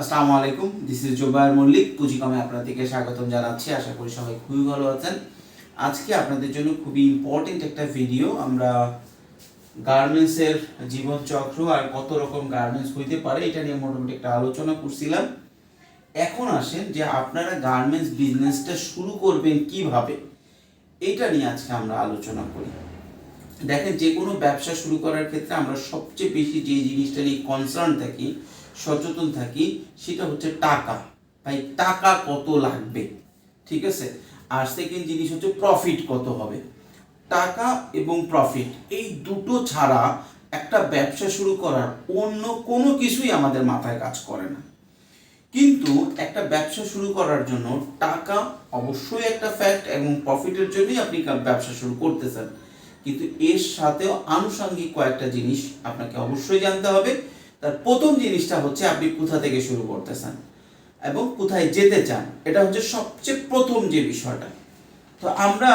আসসালামু আলাইকুম this is Zubair Mallick পুঁজিকমে আপনাদেরকে স্বাগতম জানাচ্ছি। আশা করি সবাই খুবই ভালো আছেন। আজকে আপনাদের জন্য খুবই ইম্পর্টেন্ট একটা ভিডিও আমরা গার্মেন্টসের জীবনচক্র আর কত রকম গার্মেন্টস হইতে পারে, এটা নিয়ে মোটামুটি একটা আলোচনা করছিলাম। এখন আসেন যে আপনারা গার্মেন্টস বিজনেসটা শুরু করবেন কীভাবে, এটা নিয়ে আজকে আমরা আলোচনা করি। দেখেন যে কোনো ব্যবসা শুরু করার ক্ষেত্রে আমরা সবচেয়ে বেশি যে জিনিসটা নিয়ে কনসার্ন থাকি সচেতন থাকি, সেটা হচ্ছে টাকা। ভাই, টাকা কত লাগবে? ঠিক আছে? আর সেকেন্ড জিনিস হচ্ছে প্রফিট কত হবে? টাকা এবং প্রফিট এই দুটো ছাড়া একটা ব্যবসা শুরু করার অন্য কোনো কিছুই আমাদের মাথায় কাজ করে না। কিন্তু একটা ব্যবসা শুরু করার জন্য টাকা অবশ্যই একটা ফ্যাক্ট এবং প্রফিটের জন্যই আপনি ব্যবসা শুরু করতেছেন। কিন্তু এর সাথেও আনুষঙ্গিক কয়েকটা জিনিস আপনাকে অবশ্যই জানতে হবে। তার প্রথম জিনিসটা হচ্ছে আপনি কোথা থেকে শুরু করতেছেন এবং কোথায় যেতে চান, এটা হচ্ছে সবচেয়ে প্রথম যে বিষয়টা। তো আমরা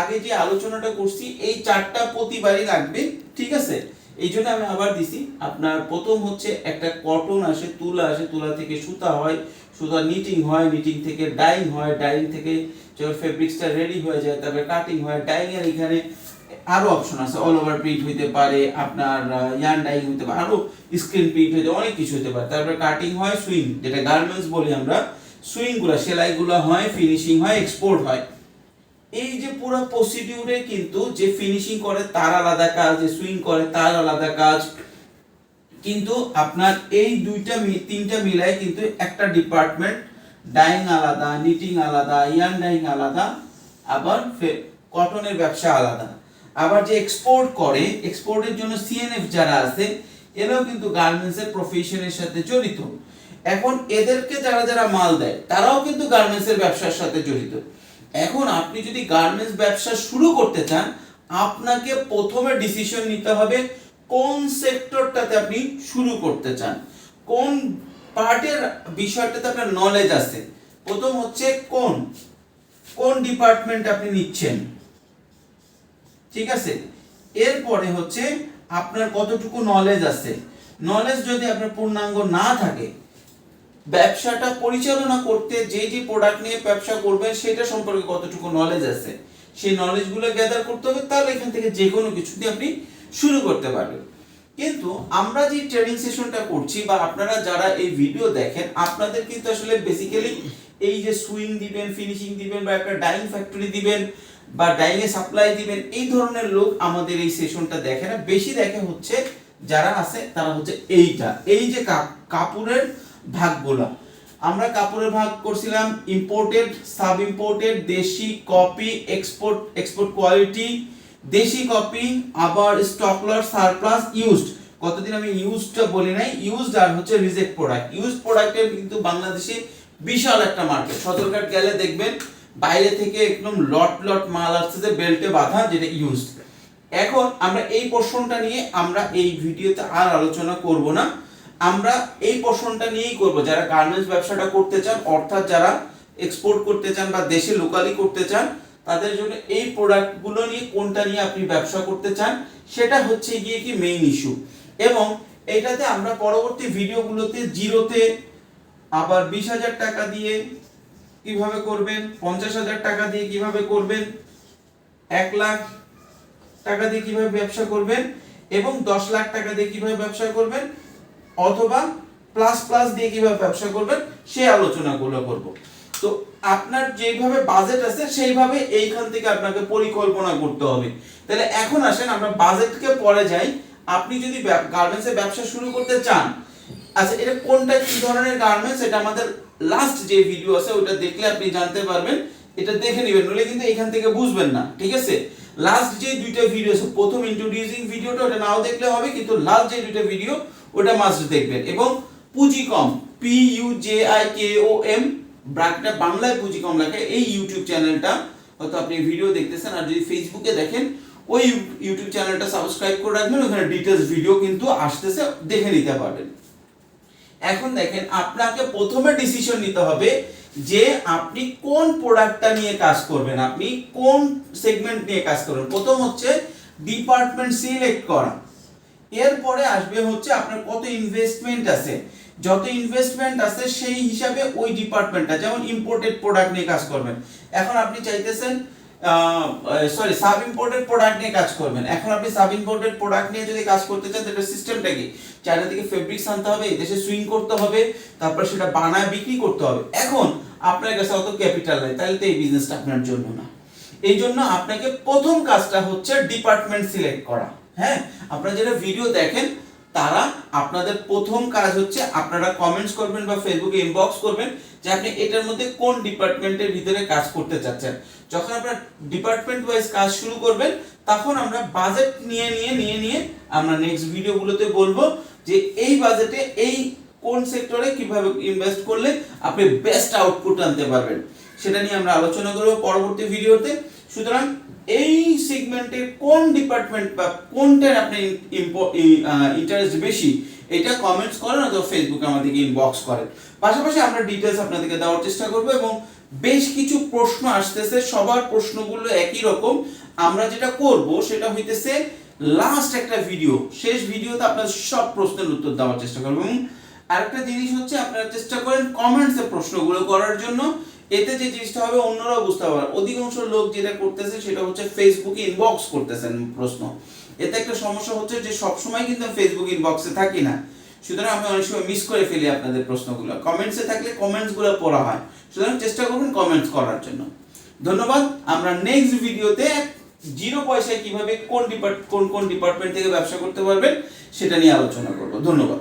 আগে যে আলোচনাটা করছি, এই চারটা প্রতিবারই লাগবে, ঠিক আছে? এই জন্য আমি আবার দিছি, আপনার প্রথম হচ্ছে একটা কটন আসে, তুলা আসে, তুলা থেকে সুতা হয়, সুতা নিটিং হয়, নিটিং থেকে ডাইং হয়, ডাইং থেকে যখন ফেব্রিক্সটা রেডি হয়ে যায়, তারপরে কাটিং হয়, ডাইং এর এখানে আরও অপশন আছে অল ওভার প্রিন্ট হইতে পারে, আপনার ইয়ান ডাইং হইতে পারে, আরও স্ক্রিন প্রিন্ট হইতে, অনেক কিছু হতে পারে। তারপরে কাটিং হয় সুইং যেটা গার্মেন্টস বলি আমরা সুইংগুলা, সেলাই গুলা হয় ফিনিশিং হয় এক্সপোর্ট হয়। এই যে পুরো প্রসিডিউরে কিন্তু যে ফিনিশিং করে, তার আলাদা কাজ, যে সুইং করে, তার আলাদা কাজ। কিন্তু আপনার এই দুইটা তিনটা মিলাই কিন্তু একটা ডিপার্টমেন্ট ডাইং আলাদা নিটিং আলাদা ইয়ান ডাইং আলাদা, আবার কটনের ব্যবসা আলাদা। আবার যে এক্সপোর্ট করে এক্সপোর্টের জন্য সিএনএফ যারা আছে, এরাও কিন্তু গার্মেন্টসের প্রফেশনের সাথে জড়িত। এখন এদেরকে যারা যারা মাল দেয়, তারাও কিন্তু গার্মেন্টসের ব্যবসার সাথে জড়িত। এখন আপনি যদি গার্মেন্টস ব্যবসা শুরু করতে চান, আপনাকে প্রথমে ডিসিশন নিতে হবে কোন সেক্টরটাতে আপনি শুরু করতে চান। কোন পার্টের বিষয়টাতে আপনার নলেজ আছে? প্রথম হচ্ছে কোন কোন ডিপার্টমেন্ট আপনি নিচ্ছেন? ঠিক আছে? এরপরে হচ্ছে আপনার কতটুকু নলেজ আছে? নলেজ যদি আপনার পূর্ণাঙ্গ না থাকে, ব্যবসাটা পরিচালনা করতে যে যে প্রোডাক্ট নিয়ে ব্যবসা করবেন, সেটা সম্পর্কে কতটুকু নলেজ আছে? সেই নলেজগুলো গ্যাদার করতে হবে, তাহলে এখান থেকে যে কোনো কিছু দিয়ে আপনি শুরু করতে পারবেন। কিন্তু আমরা যে ট্রেনিং সেশনটা করছি, বা আপনারা যারা এই ভিডিও দেখেন, আপনাদের কিন্তু আসলে বেসিক্যালি এই যে সুইং দিবেন ফিনিশিং দিবেন, বা একটা ডাইং ফ্যাক্টরি দিবেন বা ডাইং এ সাপ্লাই দিবেন, এই ধরনের লোক আমাদের এই সেশনটা দেখে না। বেশি দেখে হচ্ছে যারা আছে, তারা হচ্ছে এইটা। এই যে কাপ- কাপড়ের ভাগগুলা। আমরা কাপড়ের ভাগ করছিলাম ইম্পোর্টেড সাব ইম্পোর্টেড দেশি কপি এক্সপোর্ট এক্সপোর্ট কোয়ালিটি দেশি কপি আবার স্টক লট সারপ্লাস ইউজড কতদিন আমি ইউজডটা বলি নাই ইউজড আর হচ্ছে রিজেক্ট প্রোডাক্ট ইউজ প্রোডাক্টের কিন্তু বাংলাদেশে বিশাল একটা মার্কেট সদরঘাট গেলে দেখবেন বাইরে থেকে একদম লট লট মাল আসছে যে বেল্টে বাঁধা যেটা ইউজড এখন আমরা এই পোর্শনটা নিয়ে আমরা এই ভিডিওতে আর আলোচনা করব না। আমরা এই পোর্শনটা নিয়েই করব। যারা গার্মেন্টস ব্যবসাটা করতে চান, অর্থাৎ যারা এক্সপোর্ট করতে চান বা দেশে লোকালি করতে চান, তাদের জন্য এই প্রোডাক্টগুলো নিয়ে কোনটা নিয়ে আপনি ব্যবসা করতে চান, সেটা হচ্ছে গিয়ে কি মেইন ইস্যু এবং এটাতে আমরা পরবর্তী ভিডিওগুলোতে জিরোতে আবার বিশ হাজার টাকা দিয়ে কীভাবে করবেন? পঞ্চাশ হাজার টাকা দিয়ে কীভাবে করবেন? এক লাখ টাকা দিয়ে কীভাবে ব্যবসা করবেন? এবং দশ লাখ টাকা দিয়ে কীভাবে ব্যবসা করবেন? অথবা প্লাস প্লাস দিয়ে কীভাবে ব্যবসা করবেন? সেই আলোচনাগুলো করব। তো আপনার যেভাবে বাজেট আছে, সেইভাবে এইখান থেকে আপনাকে পরিকল্পনা করতে হবে। তাহলে এখন আসেন, আমরা বাজেটকে পরে যাই। আপনি যদি গার্মেন্টসের ব্যবসা শুরু করতে চান আচ্ছা এটা কোনটা, কি ধরনের গার্মেন্টস এটা আমাদের লাস্ট যে ভিডিও আছে, ওটা দেখলে আপনি জানতে পারবেন। এটা দেখে নেবেন, নইলে কিন্তু এখান থেকে বুঝবেন না, ঠিক আছে? লাস্ট যে দুইটা ভিডিও আছে, প্রথম ইন্ট্রোডিউসিং ভিডিওটা ওটা নাও দেখলে হবে, কিন্তু লাস্ট যে দুইটা ভিডিও ওটা মাস্ট দেখবেন। এবং পুঁজি কম P U J I K O M ব্রাকটা বাংলায় পুঁজি কম লেখে, এই ইউটিউব চ্যানেলটা হয়তো আপনি ভিডিও দেখতেছেন, আর যদি ফেসবুকে দেখেন, ওই ইউটিউব চ্যানেলটা সাবস্ক্রাইব করে রাখবেন, ওখানে ডিটেলস ভিডিও কিন্তু আসতেছে, দেখে নিতে পারবেন। এখন দেখেন, আপনাকে প্রথমে ডিসিশন নিতে হবে যে আপনি কোন প্রোডাক্টটা নিয়ে কাজ করবেন, আপনি কোন সেগমেন্ট নিয়ে কাজ করবেন। প্রথম হচ্ছে ডিপার্টমেন্ট সিলেক্ট করা। এরপরে আসবে হচ্ছে আপনার কত ইনভেস্টমেন্ট আছে। যত ইনভেস্টমেন্ট আছে সেই হিসাবে ওই ডিপার্টমেন্টটা যেমন ইম্পোর্টেড প্রোডাক্ট নিয়ে কাজ করবেন। এখন আপনি চাইতেছেন সরি সাব ইম্পোর্টেড প্রোডাক্ট নিয়ে কাজ করবেন। এখন আপনি সাব ইম্পোর্টেড প্রোডাক্ট নিয়ে যদি কাজ করতে চান, তাহলে সিস্টেমটা কি? চায়না থেকে ফেব্রিক্স আনতে হবে দেশে সুইং করতে হবে, তারপর সেটা বানায় বিক্রি করতে হবে। এখন আপনার কাছে অত ক্যাপিটাল নাই, তাহলে তো এই বিজনেসটা আপনার জন্য না। এই জন্য আপনাকে প্রথম কাজটা হচ্ছে ডিপার্টমেন্ট সিলেক্ট করা। হ্যাঁ আপনারা যেটা ভিডিও দেখেন তারা আপনাদের প্রথম কাজ হচ্ছে আপনারা কমেন্টস করবেন বা ফেসবুকে ইনবক্স করবেন যে আপনি এটার মধ্যে কোন ডিপার্টমেন্টের ভিতরে কাজ করতে চাচ্ছেন। যখন আপনারা ডিপার্টমেন্ট ওয়াইজ কাজ শুরু করবেন, তখন আমরা বাজেট নিয়ে নিয়ে নিয়ে নিয়ে আমরা নেক্সট ভিডিওগুলোতে বলব যে এই বাজেটে এই কোন সেক্টরে কীভাবে ইনভেস্ট করলে আপনি বেস্ট আউটপুট আনতে পারবেন। সেটা নিয়ে আমরা আলোচনা করব পরবর্তী ভিডিওতে সুতরাং এই সেগমেন্টের কোন ডিপার্টমেন্ট বা কোনটার আপনি ইন্টারেস্ট বেশি, এটা কমেন্টস করেন অথবা ফেসবুকে আমাদেরকে ইনবক্স করেন। পাশাপাশি আমরা ডিটেলস আপনাদেরকে দেওয়ার চেষ্টা করব এবং বেশ কিছু প্রশ্ন আসতেছে, সবার প্রশ্নগুলো একই রকম। আমরা যেটা করব সেটা হইতেছে লাস্ট একটা ভিডিও শেষ ভিডিওতে আপনার সব প্রশ্নের উত্তর দেওয়ার চেষ্টা করব। এবং আরেকটা জিনিস হচ্ছে আপনারা চেষ্টা করেন কমেন্টসে প্রশ্নগুলো করার জন্য। এতে যে জিনিসটা হবে, অন্যরাও বুঝতে পারবে। অধিকাংশ লোক যেটা করতেছে সেটা হচ্ছে ফেসবুকে ইনবক্স করতেছেন প্রশ্ন। এতে একটা সমস্যা হচ্ছে যে সবসময় কিন্তু ফেসবুক ইনবক্সে থাকি না। সুতরাং আমি অনেক সময় মিস করে ফেলি আপনাদের প্রশ্নগুলো। কমেন্টসে থাকলে কমেন্টসগুলো পড়া হয়। সুতরাং চেষ্টা করবেন কমেন্টস করার জন্য। ধন্যবাদ। আমরা নেক্সট ভিডিওতে জিরো পয়সায় কীভাবে কোন ডিপার্ট কোন কোন ডিপার্টমেন্ট থেকে ব্যবসা করতে পারবেন সেটা নিয়ে আলোচনা করব। ধন্যবাদ।